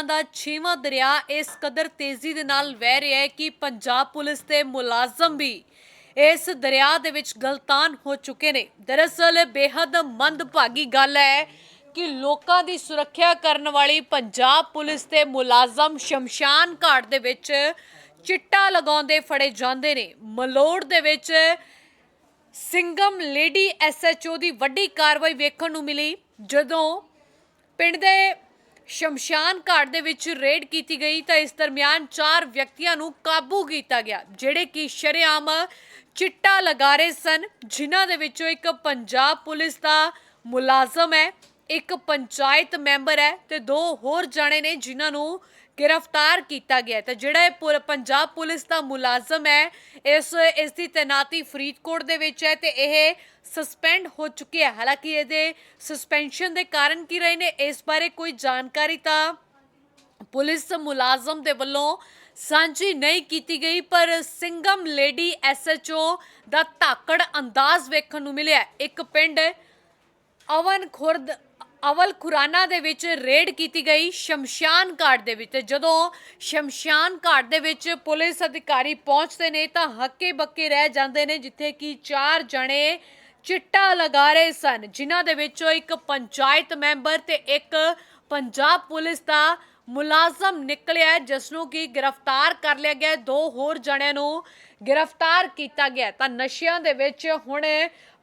ਨਸ਼ਿਆਂ ਦਾ ਛੇਵਾਂ ਦਰਿਆ ਇਸ ਕਦਰ ਤੇਜ਼ੀ ਦੇ ਨਾਲ ਵਹਿ ਰਿਹਾ ਹੈ ਕਿ ਪੰਜਾਬ ਪੁਲਿਸ ਦੇ ਮੁਲਾਜ਼ਮ ਵੀ ਇਸ ਦਰਿਆ ਦੇ ਵਿੱਚ ਗਲਤਾਨ ਹੋ ਚੁੱਕੇ ਨੇ। ਦਰਅਸਲ ਬੇਹੱਦ ਮੰਦਭਾਗੀ ਗੱਲ ਹੈ ਕਿ ਲੋਕਾਂ ਦੀ ਸੁਰੱਖਿਆ ਕਰਨ ਵਾਲੀ ਪੰਜਾਬ ਪੁਲਿਸ ਦੇ ਮੁਲਾਜ਼ਮ ਸ਼ਮਸ਼ਾਨ ਘਾਟ ਦੇ ਵਿੱਚ ਚਿੱਟਾ ਲਗਾਉਂਦੇ ਫੜੇ ਜਾਂਦੇ ਨੇ। ਮਲੋੜ ਦੇ ਵਿੱਚ ਸਿੰਗਮ ਲੇਡੀ ਐਸਐਚਓ ਦੀ ਵੱਡੀ ਕਾਰਵਾਈ ਵੇਖਣ ਨੂੰ ਮਿਲੀ। ਜਦੋਂ ਪਿੰਡ ਦੇ ਸ਼ਮਸ਼ਾਨ ਘਾਟ ਦੇ ਵਿੱਚ ਰੇਡ ਕੀਤੀ ਗਈ ਤਾਂ ਇਸ ਦਰਮਿਆਨ ਚਾਰ ਵਿਅਕਤੀਆਂ ਨੂੰ ਕਾਬੂ ਕੀਤਾ ਗਿਆ, ਜਿਹੜੇ ਕਿ ਸ਼ਰੇਆਮ ਚਿੱਟਾ ਲਗਾ ਰਹੇ ਸਨ, ਜਿਨ੍ਹਾਂ ਦੇ ਵਿੱਚੋਂ ਇੱਕ ਪੰਜਾਬ ਪੁਲਿਸ ਦਾ ਮੁਲਾਜ਼ਮ ਹੈ, ਇੱਕ ਪੰਚਾਇਤ ਮੈਂਬਰ ਹੈ ਤੇ ਦੋ ਹੋਰ ਜਾਣੇ ਨੇ ਜਿਨ੍ਹਾਂ ਨੂੰ ਗ੍ਰਿਫਤਾਰ ਕੀਤਾ ਗਿਆ ਹੈ। ਜਿਹੜਾ ਇਹ ਪੁਰ- ਪੰਜਾਬ ਪੁਲਿਸ ਦਾ ਮੁਲਾਜ਼ਮ ਹੈ, ਇਸ ਇਸ ਦੀ ਤੈਨਾਤੀ ਫਰੀਦਕੋਟ ਦੇ ਵਿੱਚ ਹੈ ਤੇ ਇਹ ਸਸਪੈਂਡ ਹੋ ਚੁੱਕਿਆ ਹੈ। ਹਾਲਾਂਕਿ ਇਹਦੇ ਸਸਪੈਂਸ਼ਨ ਦੇ ਕਾਰਨ ਕੀ ਰਹੇ ਨੇ, ਇਸ ਬਾਰੇ ਕੋਈ ਜਾਣਕਾਰੀ ਤਾਂ ਪੁਲਿਸ ਮੁਲਾਜ਼ਮ ਦੇ ਵੱਲੋਂ ਸਾਂਝੀ ਨਹੀਂ ਕੀਤੀ ਗਈ, ਪਰ ਸਿੰਘਮ ਲੇਡੀ ਐਸਐਚਓ ਦਾ ਧਾਕੜ ਅੰਦਾਜ਼ ਵੇਖਣ ਨੂੰ ਮਿਲਿਆ ਇੱਕ ਪਿੰਡ ਅਵਨ ਖੁਰਦ ਅਵਲ ਖੁਰਾਨਾ ਦੇ ਵਿੱਚ ਰੇਡ ਕੀਤੀ ਗਈ ਸ਼ਮਸ਼ਾਨ ਘਾਟ ਦੇ ਵਿੱਚ। ਜਦੋਂ ਸ਼ਮਸ਼ਾਨ ਘਾਟ ਦੇ ਵਿੱਚ ਪੁਲਿਸ ਅਧਿਕਾਰੀ ਪਹੁੰਚਦੇ ਨੇ ਤਾਂ ਹੱਕੇ ਬੱਕੇ ਰਹਿ ਜਾਂਦੇ ਨੇ, ਜਿੱਥੇ ਕਿ ਚਾਰ ਜਣੇ ਚਿੱਟਾ ਲਗਾ ਰਹੇ ਸਨ, ਜਿਨ੍ਹਾਂ ਦੇ ਵਿੱਚੋਂ ਇੱਕ ਪੰਚਾਇਤ ਮੈਂਬਰ ਤੇ ਇੱਕ ਪੰਜਾਬ ਪੁਲਿਸ ਦਾ ਮੁਲਾਜ਼ਮ ਨਿਕਲਿਆ ਹੈ, ਜਿਸ ਨੂੰ ਕਿ ਗ੍ਰਿਫਤਾਰ ਕਰ ਲਿਆ ਗਿਆ ਦੋ ਹੋਰ ਜਣਿਆਂ ਨੂੰ ਗ੍ਰਿਫਤਾਰ ਕੀਤਾ ਗਿਆ ਤਾਂ ਨਸ਼ਿਆਂ ਦੇ ਵਿੱਚ ਹੁਣ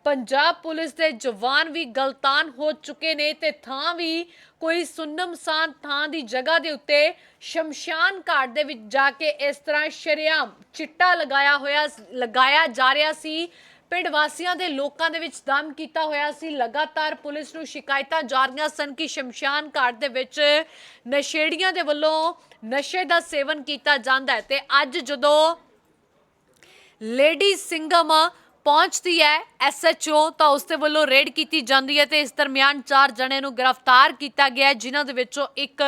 ਪੰਜਾਬ ਪੁਲਿਸ ਦੇ ਜਵਾਨ ਵੀ ਗਲਤਾਨ ਹੋ ਚੁੱਕੇ ਨੇ ਤੇ ਥਾਂ ਵੀ ਕੋਈ ਸੁੰਨਮਸਾਨ ਥਾਂ ਦੀ ਜਗ੍ਹਾ ਦੇ ਉੱਤੇ ਸ਼ਮਸ਼ਾਨ ਘਾਟ ਦੇ ਵਿੱਚ ਜਾ ਕੇ ਇਸ ਤਰ੍ਹਾਂ ਸ਼ਰੇਆਮ ਚਿੱਟਾ ਲਗਾਇਆ ਹੋਇਆ ਲਗਾਇਆ ਜਾ ਰਿਹਾ ਸੀ। ਪਿੰਡ ਵਾਸੀਆਂ ਦੇ ਲੋਕਾਂ ਦੇ ਵਿੱਚ ਦਮ ਕੀਤਾ ਹੋਇਆ ਸੀ। ਲਗਾਤਾਰ ਪੁਲਿਸ ਨੂੰ ਸ਼ਿਕਾਇਤਾਂ ਜਾ ਰਹੀਆਂ ਸਨ ਕਿ ਸ਼ਮਸ਼ਾਨ ਘਾਟ ਦੇ ਵਿੱਚ ਨਸ਼ੇੜੀਆਂ ਦੇ ਵੱਲੋਂ ਨਸ਼ੇ ਦਾ ਸੇਵਨ ਕੀਤਾ ਜਾਂਦਾ ਹੈ ਤੇ ਅੱਜ ਜਦੋਂ ਲੇਡੀ ਸਿੰਘਮ ਪਹੁੰਚਦੀ ਹੈ ਐਸਐਚਓ ਤਾਂ ਉਸ ਦੇ ਵੱਲੋਂ ਰੇਡ ਕੀਤੀ ਜਾਂਦੀ ਹੈ ਤੇ ਇਸ ਦਰਮਿਆਨ ਚਾਰ ਜਣੇ ਨੂੰ ਗ੍ਰਿਫਤਾਰ ਕੀਤਾ ਗਿਆ ਹੈ, ਜਿਨ੍ਹਾਂ ਦੇ ਵਿੱਚੋਂ ਇੱਕ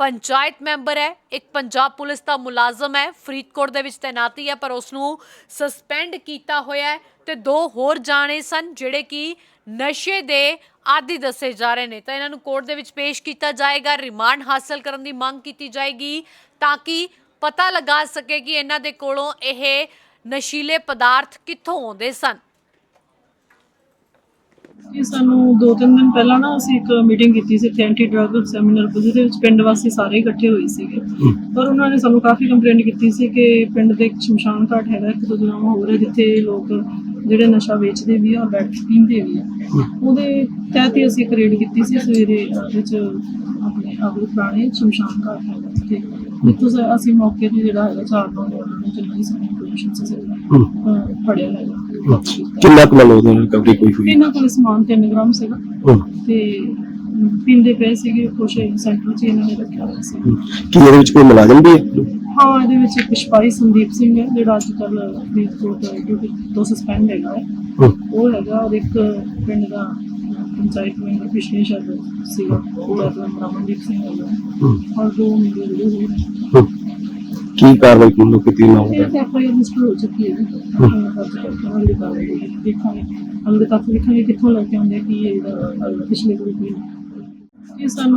ਪੰਚਾਇਤ ਮੈਂਬਰ ਹੈ ਇੱਕ ਪੰਜਾਬ ਪੁਲਿਸ ਦਾ ਮੁਲਾਜ਼ਮ ਹੈ ਫਰੀਦਕੋਟ ਦੇ ਵਿੱਚ ਤੈਨਾਤੀ ਹੈ ਪਰ ਉਸ ਨੂੰ ਸਸਪੈਂਡ ਕੀਤਾ ਹੋਇਆ ਹੈ ਤੇ ਦੋ ਹੋਰ ਜਾਣੇ ਸਨ ਜਿਹੜੇ ਕਿ ਨਸ਼ੇ ਦੇ ਆਦੀ ਦੱਸੇ ਜਾ ਰਹੇ ਨੇ। ਤਾਂ ਇਹਨਾਂ ਨੂੰ ਕੋਰਟ ਦੇ ਵਿੱਚ ਪੇਸ਼ ਕੀਤਾ ਜਾਏਗਾ ਰਿਮਾਂਡ ਹਾਸਲ ਕਰਨ ਦੀ ਮੰਗ ਕੀਤੀ ਜਾਏਗੀ ਤਾਂ ਕਿ ਪਤਾ ਲਗਾ ਸਕੇ ਕਿ ਇਹਨਾਂ ਦੇ ਕੋਲੋਂ ਇਹ ਨਸ਼ੀਲੇ ਪਦਾਰਥ ਕਿੱਥੋਂ ਆਉਂਦੇ ਸਨ? ਇਹ ਸਾਨੂੰ ਦੋ ਤਿੰਨ ਦਿਨ ਪਹਿਲਾਂ ਨਾ ਅਸੀਂ ਇੱਕ ਮੀਟਿੰਗ ਕੀਤੀ ਸੀ ਐਂਟੀ ਡਰੱਗ ਸੈਮੀਨਾਰ ਜਿਹਦੇ ਵਿੱਚ, ਪਿੰਡ ਵਾਸੀ ਸਾਰੇ ਇਕੱਠੇ ਹੋਏ ਸੀਗੇ। ਪਰ ਉਹਨਾਂ ਨੇ ਸਾਨੂੰ ਕਾਫੀ ਕੰਪਲੇਂਟ ਕੀਤੀ ਸੀ ਕਿ ਪਿੰਡ ਦੇ ਇੱਕ ਸ਼ਮਸ਼ਾਨ ਘਾਟ ਹੈਗਾ, ਇੱਕ ਦੋ ਜਗ੍ਹਾਵਾਂ ਹੋਰ ਹੈ, ਜਿੱਥੇ ਲੋਕ ਜਿਹੜੇ ਨਸ਼ਾ ਵੇਚਦੇ ਵੀ ਆ, ਔਰ ਬੈਠ ਪੀਂਦੇ ਵੀ ਆ। ਉਹਦੇ ਤਹਿਤ ਹੀ ਅਸੀਂ ਇੱਕ ਰੇਡ ਕੀਤੀ ਸੀ, ਸਵੇਰੇ ਉਹਦੇ ਆਪਣੇ ਅਗਲ ਪੁਰਾਣੇ ਸ਼ਮਸ਼ਾਨ ਘਾਟ ਹੈਗਾ ਤੇ ਇੱਥੋਂ ਅਸੀਂ ਮੌਕੇ ਤੇ ਜਿਹੜਾ ਹੈਗਾ, ਚਾਰ ਨੌ ਉਹਨਾਂ ਨੂੰ ਜਿੰਨੀ ਸਾਨੂੰ ਸੀ ਫੜਿਆ ਹੈਗਾ ਕਿੰਨਾ ਕੁ ਮਤਲਬ ਉਹਦੀ ਰਿਕਵਰੀ ਕੋਈ ਹੋਈ? ਇਹਨਾਂ ਕੋਲ ਸਮਾਨ 3 ਗ੍ਰਾਮ ਸੀਗਾ। ਤੇ ਪੀਂਦੇ ਪਏ ਸੀਗੇ ਕੁਛ ਸੈਂਟਰ 'ਚ ਇਹਨਾਂ ਨੇ ਰੱਖਿਆ ਹੋਇਆ ਸੀ। ਕੀ ਇਹਦੇ ਵਿੱਚ ਕੋਈ ਮੁਲਾਜ਼ਮ ਵੀ ਹੈ? ਹਾਂ ਇਹਦੇ ਵਿੱਚ ਇੱਕ ਸਿਪਾਹੀ ਸੰਦੀਪ ਸਿੰਘ ਹੈ ਜਿਹੜਾ ਅੱਜ ਕੱਲ ਫਰੀਦਕੋਟ ਡਿਊਟੀ ਤੋਂ ਸਸਪੈਂਡ ਹੈਗਾ ਉਹ ਹੈਗਾ ਔਰ ਇੱਕ ਪਿੰਡ ਦਾ ਪੰਚਾਇਤ ਮੈਂਬਰ ਪਿਛਲੇ ਸ਼ਾਇਦ ਸੀਗਾ ਉਹਦਾ ਨਾਮ ਰਮਨਦੀਪ ਸਿੰਘ ਹੈਗਾ। ਔਰ ਦੋ ਨੇ। ਹਮ। ਕੀ ਕਾਰਵਾਈ ਕਿੰਨੂ ਕੀਤੀ ਨਾ ਤੇ ਐਫਆਈਆਰ ਰਜਿਸਟਰ ਹੋ ਚੁੱਕੀ ਹੈ ਦੇਖਾਂਗੇ ਅਗਲੇ ਤੱਕ ਦੇਖਾਂਗੇ। ਕਿੱਥੋਂ ਲੈ ਕੇ ਆਉਂਦੇ ਕੀ ਇਹ ਪਿਛਲੇ ਨੇ ਇਹ ਸਾਨੂੰ